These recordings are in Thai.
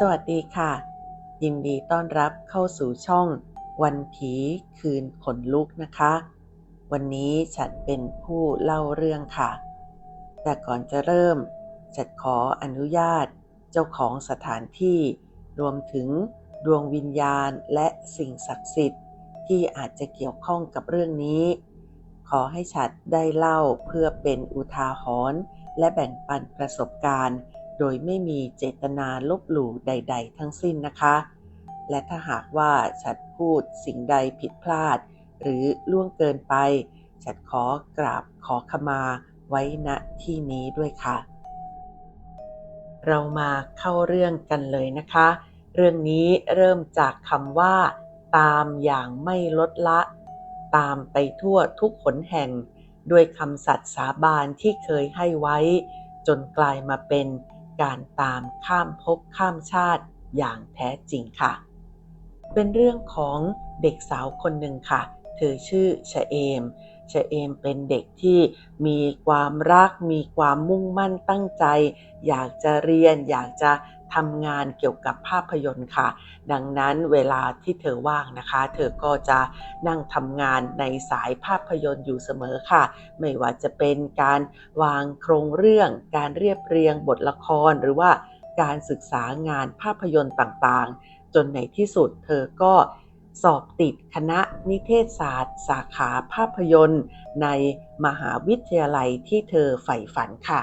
สวัสดีค่ะ ยินดีต้อนรับเข้าสู่ช่องวันผีคืนขนลุกนะคะ วันนี้ฉันเป็นผู้เล่าเรื่องค่ะ แต่ก่อนจะเริ่ม ฉันขออนุญาตเจ้าของสถานที่ รวมถึงดวงวิญญาณและสิ่งศักดิ์สิทธิ์ ที่อาจจะเกี่ยวข้องกับเรื่องนี้ ขอให้ฉัดได้เล่าเพื่อเป็นอุทาหรณ์และแบ่งปันประสบการณ์ โดยไม่มีเจตนาลบหลู่ใด ๆ ทั้งสิ้นนะคะ และถ้าหากว่าฉัดพูดสิ่งใดผิดพลาด หรือล่วงเกินไป ฉัดขอกราบขอขมาไว้ณที่นี้ด้วยค่ะ เรามาเข้าเรื่องกันเลยนะคะ เรื่องนี้เริ่มจากคำว่า ตามอย่างไม่ลดละ ตามไปทั่วทุกขนแห่ง ด้วยคำสัตย์สาบานที่เคยให้ไว้ จนกลายมาเป็น การตามข้ามภพข้ามชาติอย่างแท้จริงค่ะ เป็นเรื่องของเด็กสาวคนหนึ่งค่ะ เธอชื่อชะเอมชะเอมเป็นเด็กที่มีความรัก มีความมุ่งมั่นตั้งใจ อยากจะเรียน อยากจะ ทำงานเกี่ยวกับภาพยนตร์ค่ะ ดังนั้นเวลาที่เธอว่างนะคะ เธอก็จะนั่งทำงานในสายภาพยนตร์อยู่เสมอค่ะ ไม่ว่าจะเป็นการวางโครงเรื่อง การเรียบเรียงบทละครหรือว่าการศึกษางานภาพยนตร์ต่างๆ จนในที่สุดเธอก็สอบติดคณะนิเทศศาสตร์ สาขาภาพยนตร์ ในมหาวิทยาลัยที่เธอใฝ่ฝันค่ะ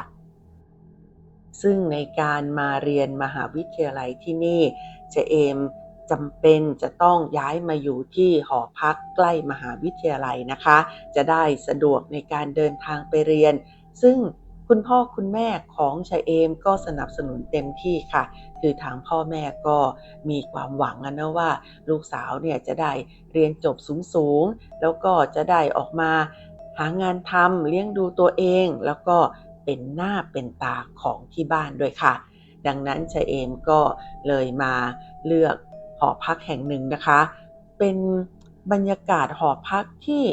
ซึ่งในการมาเรียนมหาวิทยาลัยที่นี่เจเอมจำเป็นจะต้องย้ายมาอยู่ที่หอพักใกล้มหาวิทยาลัยนะคะ จะได้สะดวกในการเดินทางไปเรียน ซึ่งคุณพ่อคุณแม่ของชายเอมก็สนับสนุนเต็มที่ค่ะ คือทางพ่อแม่ก็มีความหวังนะว่า ลูกสาวเนี่ยจะได้เรียนจบสูงๆ แล้วก็จะได้ออกมาหางานทำเลี้ยงดูตัวเอง แล้วก็ เป็นหน้าเป็นตาของที่บ้านด้วยค่ะ ดังนั้นชายเอมก็เลยมาเลือกหอพักแห่งหนึ่งนะคะ เป็นบรรยากาศหอพักที่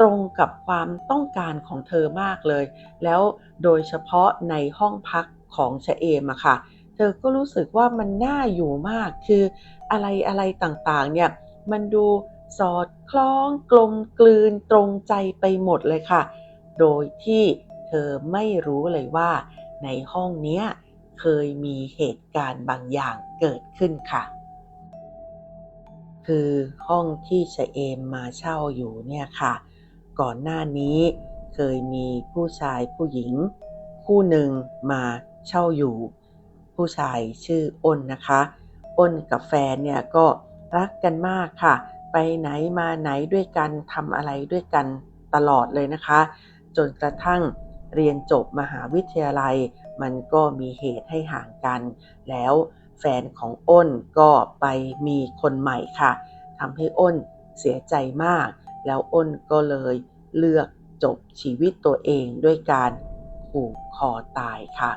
ตรงกับความต้องการของเธอมากเลย แล้วโดยเฉพาะในห้องพักของชะเอมอะค่ะ เธอก็รู้สึกว่ามันน่าอยู่มาก คืออะไรอะไรต่างๆเนี่ย มันดูสอดคล้องกลมกลืนตรงใจไปหมดเลยค่ะ โดยที่ เธอไม่รู้เลยว่าในห้องเนี้ยเคยมีเหตุการณ์บางอย่างเกิดขึ้นค่ะ คือห้องที่ชะเอมมาเช่าอยู่เนี่ยค่ะ ก่อนหน้านี้เคยมีผู้ชายผู้หญิง คู่หนึ่งมาเช่าอยู่ ผู้ชายชื่ออ้นนะคะอ้นกับแฟนเนี่ยก็รักกันมากค่ะ ไปไหนมาไหนด้วยกันทำอะไรด้วยกันตลอดเลยนะคะ จนกระทั่ง เรียนจบมหาวิทยาลัย มันก็มีเหตุให้ห่างกัน แล้วแฟนของอ้นก็ไปมีคนใหม่ค่ะทำให้อ้นเสียใจมาก แล้วอ้นก็เลยเลือกจบชีวิตตัวเองด้วยการผูกคอตายค่ะ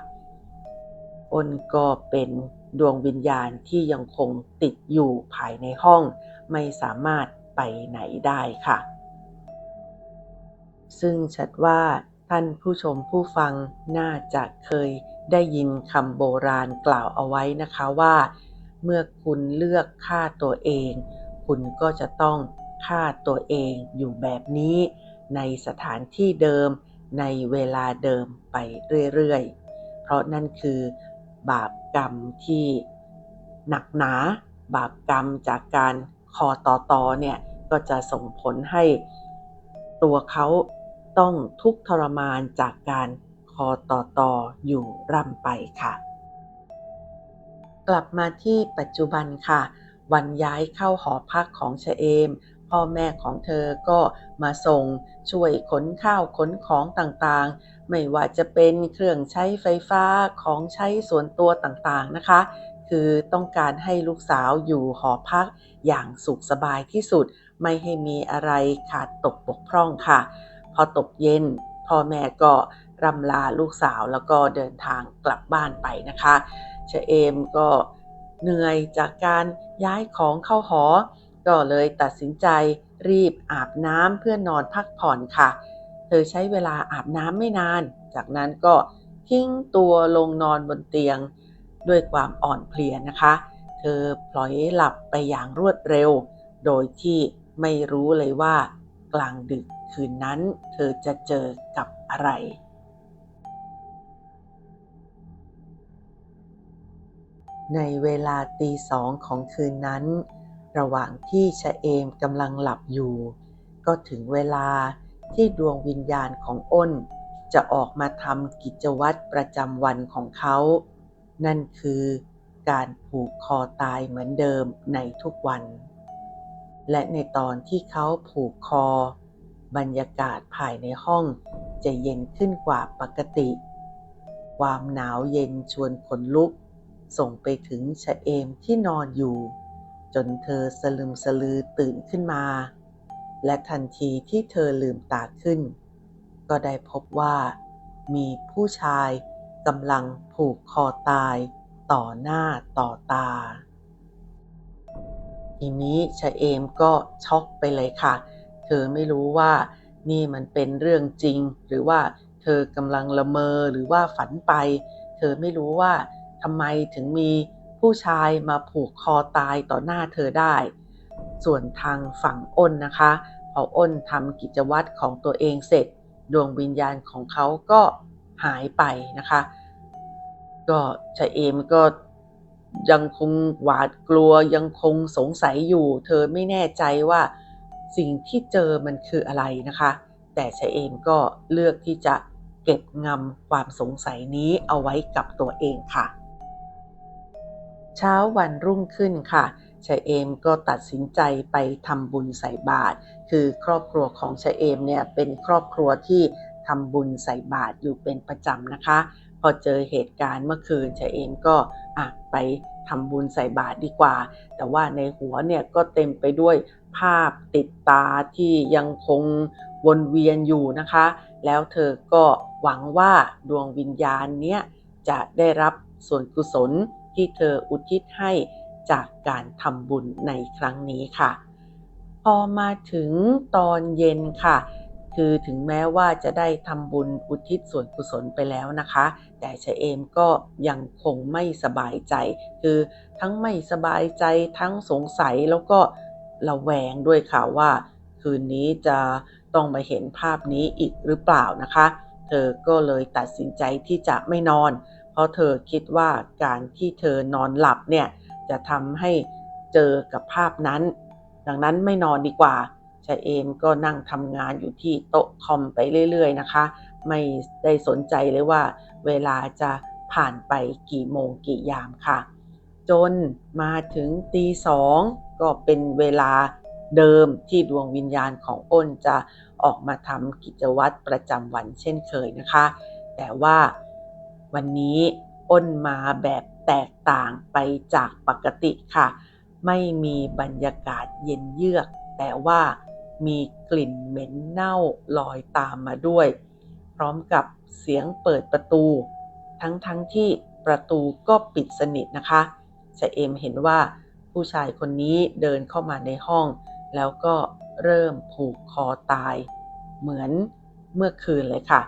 อ้นก็เป็นดวงวิญญาณที่ยังคงติดอยู่ภายในห้อง ไม่สามารถไปไหนได้ค่ะ ซึ่งชัดว่า ท่านผู้ชมผู้ฟังน่าจะเคยได้ยินคำโบราณกล่าวเอาไว้นะคะว่า เมื่อคุณเลือกฆ่าตัวเอง คุณก็จะต้องฆ่าตัวเองอยู่แบบนี้ ในสถานที่เดิม ในเวลาเดิมไปเรื่อยๆ เพราะนั่นคือบาปกรรมที่หนักหนา บาปกรรมจากการคอต่อตอเนี่ยก็จะส่งผลให้ตัวเขา ต้องทุกข์ทรมานจากการคอต่อต่ออยู่ร่ำไปค่ะ กลับมาที่ปัจจุบันค่ะ วันย้ายเข้าหอพักของชเอม พ่อแม่ของเธอก็มาส่งช่วยขนข้าวขนของต่างๆ ไม่ว่าจะเป็นเครื่องใช้ไฟฟ้าของใช้ส่วนตัวต่างๆนะคะ คือต้องการให้ลูกสาวอยู่หอพักอย่างสุขสบายที่สุด ไม่ให้มีอะไรขาดตกบกพร่องค่ะ พอตกเย็นพ่อแม่ก็รำลาลูกสาวแล้วก็เดินทางกลับบ้านไปนะคะเชเอมก็เหนื่อยจากการย้ายของเข้าหอ ก็เลยตัดสินใจรีบอาบน้ำเพื่อนอนพักผ่อนค่ะ เธอใช้เวลาอาบน้ำไม่นาน จากนั้นก็ทิ้งตัวลงนอนบนเตียงด้วยความอ่อนเพลียนะคะ เธอพลอยหลับไปอย่างรวดเร็ว โดยที่ไม่รู้เลยว่ากลางดึก คืนนั้น เธอจะเจอกับอะไรในเวลาตีสองของคืนนั้น ระหว่างที่ชะเอมกำลังหลับอยู่ ก็ถึงเวลาที่ดวงวิญญาณของอ้น จะออกมาทำกิจวัตรประจำวันของเขา นั่นคือการผูกคอตายเหมือนเดิมในทุกวัน และในตอนที่เขาผูกคอ บรรยากาศภายในห้องจะเย็นขึ้นกว่าปกติ ความหนาวเย็นชวนขนลุก ส่งไปถึงชะเอมที่นอนอยู่ จนเธอสลึมสลือตื่นขึ้นมา และทันทีที่เธอลืมตาขึ้น ก็ได้พบว่า มีผู้ชายกำลังผูกคอตายต่อหน้าต่อตา ทีนี้ชะเอมก็ช็อกไปเลยค่ะเอไม่รู้ว่านี่มันเป็นเรื่องจริง หรือว่าเธอกำลังละเมอหรือว่าฝันไป เธอไม่รู้ว่าทำไมถึงมีผู้ชายมาผูกคอตายต่อหน้าเธอได้ ส่วนทางฝั่งอ้นนะคะ พออ้นทำกิจวัตรของตัวเองเสร็จ ดวงวิญญาณของเขาก็หายไปนะคะ ก็ชะเอมก็ยังคงหวาดกลัวยังคงสงสัยอยู่ เธอไม่แน่ใจว่า สิ่งที่เจอมันคืออะไรนะคะ แต่ชะเอมก็เลือกที่จะเก็บงำความสงสัยนี้เอาไว้กับตัวเองค่ะ เช้าวันรุ่งขึ้นค่ะชะเอมก็ตัดสินใจไปทำบุญใส่บาตรคือครอบครัวของชะเอมเนี่ยเป็นครอบครัวที่ทำบุญใส่บาตรอยู่เป็นประจำนะคะ พอเจอเหตุการณ์เมื่อคืนชะเอมก็อะไปทำบุญใส่บาตรดีกว่า แต่ว่าในหัวเนี่ยก็เต็มไปด้วย ภาพติดตาที่ยังคงวนเวียนอยู่นะคะ แล้วเธอก็หวังว่าดวงวิญญาณเนี้ยจะได้รับส่วนกุศลที่เธออุทิศให้จากการทำบุญในครั้งนี้ค่ะ พอมาถึงตอนเย็นค่ะ คือถึงแม้ว่าจะได้ทำบุญอุทิศส่วนกุศลไปแล้วนะคะ แต่ชะเอมก็ยังคงไม่สบายใจ คือทั้งไม่สบายใจทั้งสงสัยแล้วก็ ระแวงด้วยค่ะว่า คืนนี้จะต้องมาเห็นภาพนี้อีกหรือเปล่านะคะ เธอก็เลยตัดสินใจที่จะไม่นอน เพราะเธอคิดว่าการที่เธอนอนหลับเนี่ยจะทำให้เจอกับภาพนั้น ดังนั้นไม่นอนดีกว่าชาเอมก็นั่งทำงานอยู่ที่โต๊ะคอมไปเรื่อย ๆ นะคะ ไม่ได้สนใจเลยว่า เวลาจะผ่านไปกี่โมงกี่ยามค่ะ จนมาถึงตีสองก็เป็นเวลาเดิมที่ดวงวิญญาณของอ้นจะออกมาทำกิจวัตรประจำวันเช่นเคยนะคะ แต่ว่าวันนี้อ้นมาแบบแตกต่างไปจากปกติค่ะ ไม่มีบรรยากาศเย็นเยือก แต่ว่ามีกลิ่นเหม็นเน่าลอยตามมาด้วย พร้อมกับเสียงเปิดประตู ทั้งๆทที่ประตูก็ปิดสนิทนะคะ ชะเอมเห็นว่าผู้ชายคนนี้เดินเข้ามาในห้อง แล้วก็เริ่มผูกคอตาย เหมือนเมื่อคืนเลยค่ะ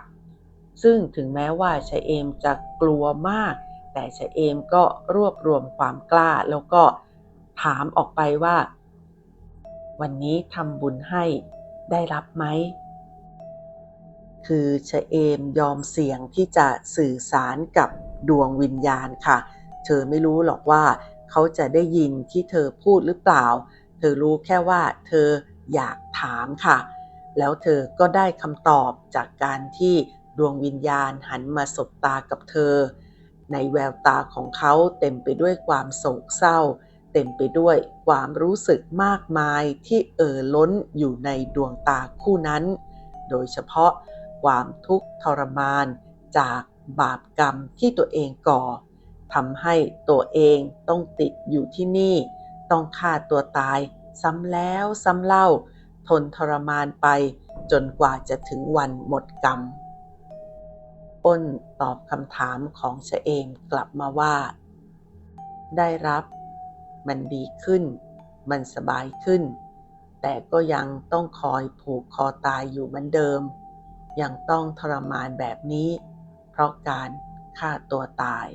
ซึ่งถึงแม้ว่าชะเอมจะกลัวมาก แต่ชะเอมก็รวบรวมความกล้า แล้วก็ถามออกไปว่า วันนี้ทำบุญให้ได้รับไหม คือชะเอมยอมเสี่ยงที่จะสื่อสารกับดวงวิญญาณค่ะ เธอไม่รู้หรอกว่าเขาจะได้ยินที่เธอพูดหรือเปล่า เธอรู้แค่ว่าเธออยากถามค่ะ แล้วเธอก็ได้คำตอบจากการที่ดวงวิญญาณหันมาสบตากับเธอ ในแววตาของเขาเต็มไปด้วยความโศกเศร้า เต็มไปด้วยความรู้สึกมากมายที่เอ่อล้นอยู่ในดวงตาคู่นั้น โดยเฉพาะความทุกข์ทรมานจากบาปกรรมที่ตัวเองก่อ ทำให้ตัวเองต้องติดอยู่ที่นี่ ต้องฆ่าตัวตาย ซ้ำแล้วซ้ำเล่า ทนทรมานไป จนกว่าจะถึงวันหมดกรรม อ้นตอบคำถามของเฉเอมกลับมาว่า ได้รับ มันดีขึ้น มันสบายขึ้น แต่ก็ยังต้องคอยผูกคอตายอยู่เหมือนเดิม ยังต้องทรมานแบบนี้ เพราะการฆ่าตัวตาย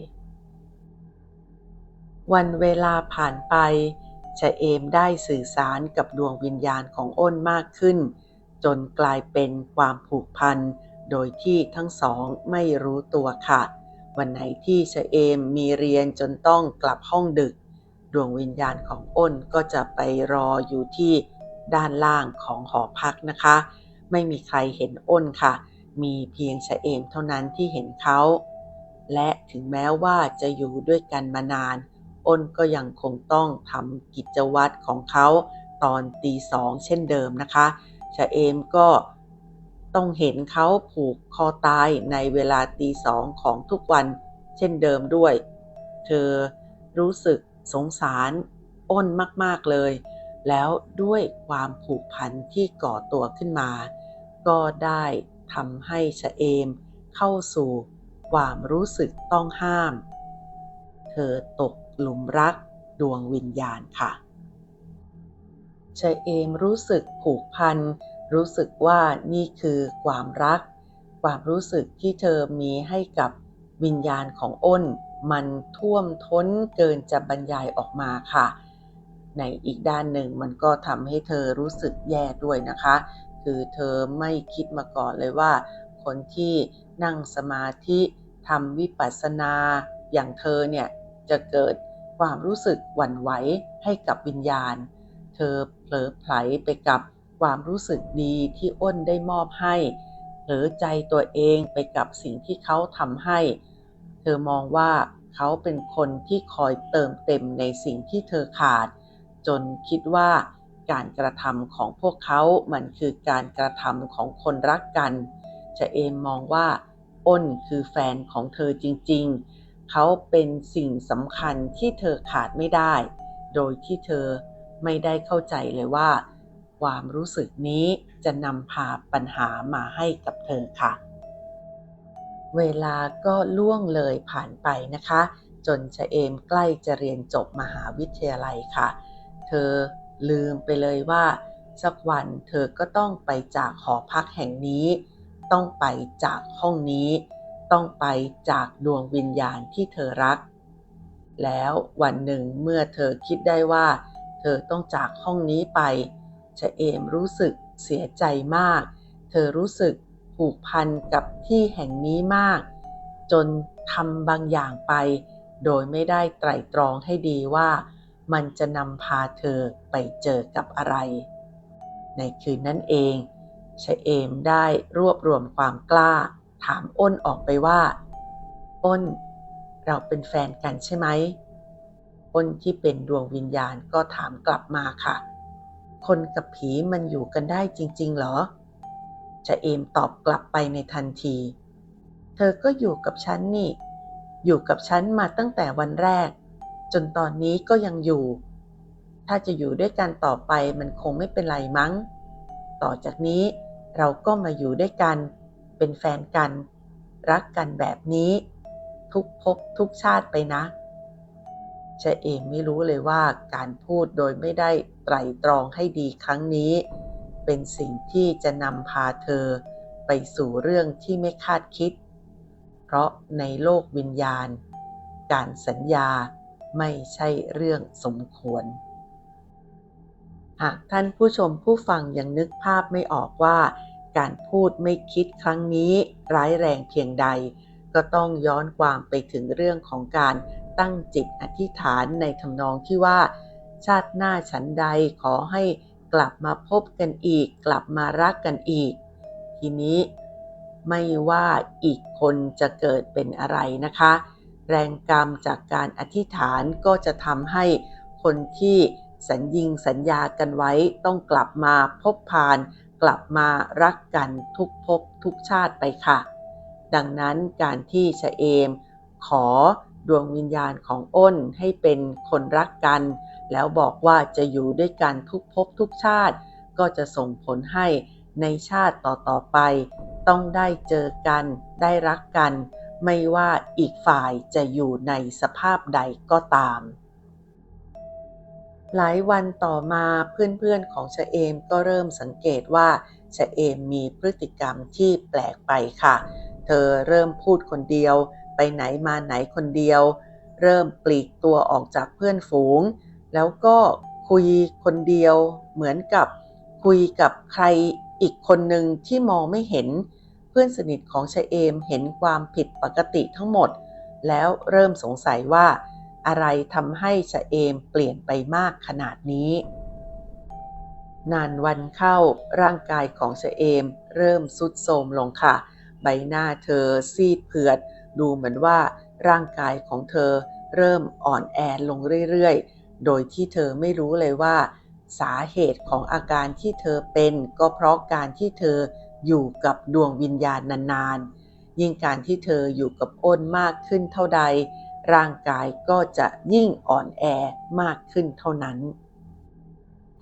วันเวลาผ่านไปชะเอมได้สื่อสารกับดวงวิญญาณของอ้นมากขึ้น จนกลายเป็นความผูกพัน โดยที่ทั้งสองไม่รู้ตัวค่ะ วันไหนที่ชะเอมมีเรียนจนต้องกลับห้องดึก ดวงวิญญาณของอ้นก็จะไปรออยู่ที่ด้านล่างของหอพักนะคะ ไม่มีใครเห็นอ้นค่ะ มีเพียงชะเอมเท่านั้นที่เห็นเขา และถึงแม้ว่าจะอยู่ด้วยกันมานาน อ้นก็ยังคงต้องทำกิจวัตรของเขาตอนตีสองเช่นเดิมนะคะชะเอมก็ต้องเห็นเขาผูกคอตายในเวลาตีสองของทุกวันเช่นเดิมด้วย เธอรู้สึกสงสารอ้นมากๆเลย แล้วด้วยความผูกพันที่ก่อตัวขึ้นมา ก็ได้ทำให้ชะเอมเข้าสู่ความรู้สึกต้องห้าม เธอตก หลุมรักดวงวิญญาณค่ะชะเอมรู้สึกผูกพัน รู้สึกว่านี่คือความรัก ความรู้สึกที่เธอมีให้กับวิญญาณของอ้น มันท่วมท้นเกินจะบรรยายออกมาค่ะ ในอีกด้านหนึ่งมันก็ทำให้เธอรู้สึกแย่ด้วยนะคะ คือเธอไม่คิดมาก่อนเลยว่า คนที่นั่งสมาธิทำวิปัสสนาอย่างเธอเนี่ยจะเกิด ความรู้สึกหวั่นไหวให้กับวิญญาณ เธอเผลอไผลไปกับความรู้สึกดีที่อ้นได้มอบให้ เผลอใจตัวเองไปกับสิ่งที่เขาทำให้ เธอมองว่าเขาเป็นคนที่คอยเติมเต็มในสิ่งที่เธอขาด จนคิดว่าการกระทำของพวกเขา มันคือการกระทำของคนรักกัน จะเอมมองว่า อ้นคือแฟนของเธอจริง ๆ เขาเป็นสิ่งสำคัญที่เธอขาดไม่ได้ โดยที่เธอไม่ได้เข้าใจเลยว่า ความรู้สึกนี้จะนำพาปัญหามาให้กับเธอค่ะ เวลาก็ล่วงเลยผ่านไปนะคะ จนชะเอมใกล้จะเรียนจบมหาวิทยาลัยค่ะ เธอลืมไปเลยว่า สักวันเธอก็ต้องไปจากหอพักแห่งนี้ ต้องไปจากห้องนี้ ต้องไปจากดวงวิญญาณที่เธอรัก แล้ววันหนึ่งเมื่อเธอคิดได้ว่า เธอต้องจากห้องนี้ไปชะเอมรู้สึกเสียใจมาก เธอรู้สึกผูกพันกับที่แห่งนี้มาก จนทำบางอย่างไป โดยไม่ได้ไตร่ตรองให้ดีว่ามันจะนำพาเธอไปเจอกับอะไร ในคืนนั้นเองชะเอมได้รวบรวมความกล้า ถามอ้นออกไปว่า อ้น เราเป็นแฟนกันใช่ไหม อ้นที่เป็นดวงวิญญาณก็ถามกลับมาค่ะ คนกับผีมันอยู่กันได้จริง ๆ เหรอชะเอมตอบกลับไปในทันที เธอก็อยู่กับฉันนี่ อยู่กับฉันมาตั้งแต่วันแรก จนตอนนี้ก็ยังอยู่ ถ้าจะอยู่ด้วยกันต่อไปมันคงไม่เป็นไรมั้ง ต่อจากนี้เราก็มาอยู่ด้วยกันเเป็นแฟนกัน รักกันแบบนี้ ทุกภพทุกชาติไปนะชะเองไม่รู้เลยว่าการพูดโดยไม่ได้ไตรตรองให้ดีครั้งนี้ เป็นสิ่งที่จะนำพาเธอไปสู่เรื่องที่ไม่คาดคิด เพราะในโลกวิญญาณ การสัญญาไม่ใช่เรื่องสมควร หากท่านผู้ชมผู้ฟังยังนึกภาพไม่ออกว่า การพูดไม่คิดครั้งนี้ร้ายแรงเพียงใด ก็ต้องย้อนความไปถึงเรื่องของการตั้งจิตอธิษฐานในทำนองที่ว่า ชาติหน้าฉันใดขอให้กลับมาพบกันอีก กลับมารักกันอีก ทีนี้ไม่ว่าอีกคนจะเกิดเป็นอะไรนะคะ แรงกรรมจากการอธิษฐานก็จะทำให้คนที่สัญญิงสัญญากันไว้ต้องกลับมาพบพาน กลับมารักกันทุกภพทุกชาติไปค่ะ ดังนั้นการที่ชะเอม ขอดวงวิญญาณของอ้นให้เป็นคนรักกัน แล้วบอกว่าจะอยู่ด้วยกันทุกภพทุกชาติ ก็จะส่งผลให้ในชาติต่อๆไป ต้องได้เจอกันได้รักกัน ไม่ว่าอีกฝ่ายจะอยู่ในสภาพใดก็ตาม หลายวันต่อมาเพื่อนๆของชะเอมก็เริ่มสังเกตว่าชะเอมมีพฤติกรรมที่แปลกไปค่ะ เธอเริ่มพูดคนเดียว ไปไหนมาไหนคนเดียว เริ่มปลีกตัวออกจากเพื่อนฝูง แล้วก็คุยคนเดียวเหมือนกับคุยกับใครอีกคนหนึ่งที่มองไม่เห็น เพื่อนสนิทของชะเอมเห็นความผิดปกติทั้งหมด แล้วเริ่มสงสัยว่า อะไรทำให้ชะเอมเปลี่ยนไปมากขนาดนี้ นานวันเข้าร่างกายของชะเอมเริ่มสุดโทรมลงค่ะ ใบหน้าเธอซีดเผือด ดูเหมือนว่าร่างกายของเธอเริ่มอ่อนแอลงเรื่อยๆ โดยที่เธอไม่รู้เลยว่า สาเหตุของอาการที่เธอเป็นก็เพราะการที่เธออยู่กับดวงวิญญาณนานๆ ยิ่งการที่เธออยู่กับอ้นมากขึ้นเท่าใด ร่างกายก็จะยิ่งอ่อนแอมากขึ้นเท่านั้น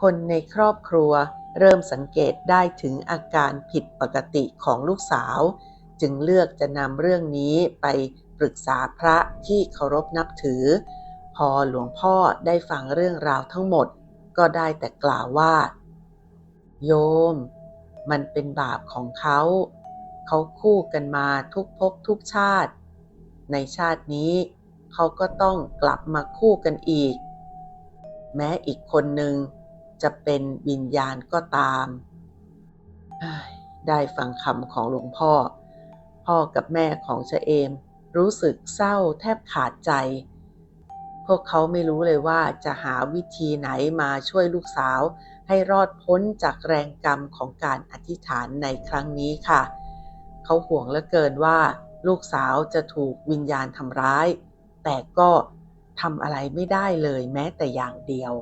คนในครอบครัวเริ่มสังเกตได้ถึงอาการผิดปกติของลูกสาว จึงเลือกจะนำเรื่องนี้ไปปรึกษาพระที่เคารพนับถือ พอหลวงพ่อได้ฟังเรื่องราวทั้งหมด ก็ได้แต่กล่าวว่า โยม มันเป็นบาปของเขา เขาคู่กันมาทุกภพทุกชาติ ในชาตินี้ เขาก็ต้องกลับมาคู่กันอีก แม้อีกคนหนึ่งจะเป็นวิญญาณก็ตาม ได้ฟังคำของหลวงพ่อ พ่อกับแม่ของชะเอม รู้สึกเศร้าแทบขาดใจ พวกเขาไม่รู้เลยว่าจะหาวิธีไหนมาช่วยลูกสาว ให้รอดพ้นจากแรงกรรมของการอธิษฐานในครั้งนี้ค่ะ เขาห่วงเหลือเกินว่าลูกสาวจะถูกวิญญาณทำร้าย แต่ก็ทำอะไรไม่ได้เลยแม้แต่อย่างเดียว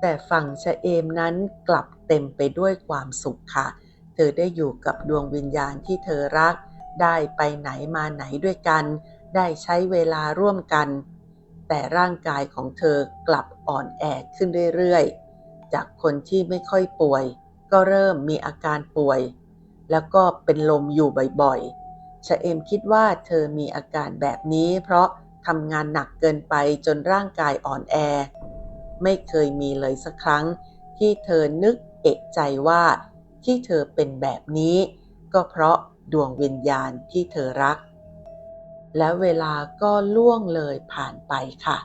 แต่ฝั่งชะเอมนั้นกลับเต็มไปด้วยความสุขค่ะ เธอได้อยู่กับดวงวิญญาณที่เธอรัก ได้ไปไหนมาไหนด้วยกัน ได้ใช้เวลาร่วมกัน แต่ร่างกายของเธอกลับอ่อนแอขึ้นเรื่อยๆ จากคนที่ไม่ค่อยป่วย ก็เริ่มมีอาการป่วย แล้วก็เป็นลมอยู่บ่อยๆ ชะเอมคิดว่าเธอมีอาการแบบนี้ เพราะทำงานหนักเกินไปจนร่างกายอ่อนแอ ไม่เคยมีเลยสักครั้ง ที่เธอนึกเอกใจว่าที่เธอเป็นแบบนี้ ก็เพราะดวงวิญญาณที่เธอรัก และเวลาก็ล่วงเลยผ่านไปค่ะ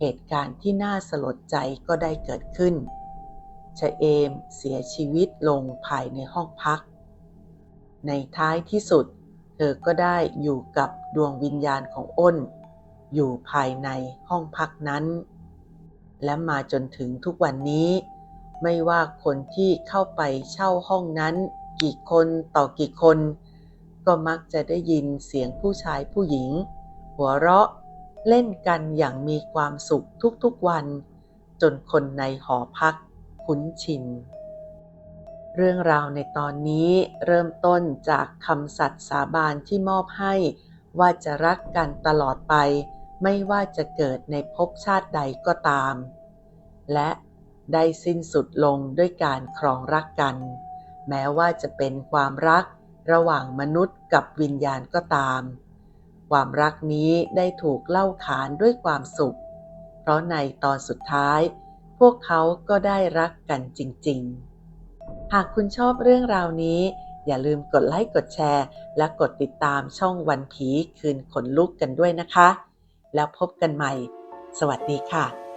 เหตุการณ์ที่น่าสลดใจก็ได้เกิดขึ้นชะเอมเสียชีวิตลงภายในห้องพัก ในท้ายที่สุด เธอก็ได้อยู่กับดวงวิญญาณของอ้น อยู่ภายในห้องพักนั้น และมาจนถึงทุกวันนี้ ไม่ว่าคนที่เข้าไปเช่าห้องนั้น กี่คนต่อกี่คน ก็มักจะได้ยินเสียงผู้ชายผู้หญิง หัวเราะเล่นกันอย่างมีความสุขทุกๆวัน จนคนในหอพักคุ้นชิน เรื่องราวในตอนนี้เริ่มต้นจากคำสัตย์สาบานที่มอบให้ ว่าจะรักกันตลอดไป ไม่ว่าจะเกิดในภพชาติใดก็ตาม และได้สิ้นสุดลงด้วยการครองรักกัน แม้ว่าจะเป็นความรักระหว่างมนุษย์กับวิญญาณก็ตาม ความรักนี้ได้ถูกเล่าขานด้วยความสุข เพราะในตอนสุดท้าย พวกเขาก็ได้รักกันจริง ๆ หากคุณชอบเรื่องราวนี้ อย่าลืมกดไลค์กดแชร์ และกดติดตามช่องวันผีคืนขนลุกกันด้วยนะคะ แล้วพบกันใหม่ สวัสดีค่ะ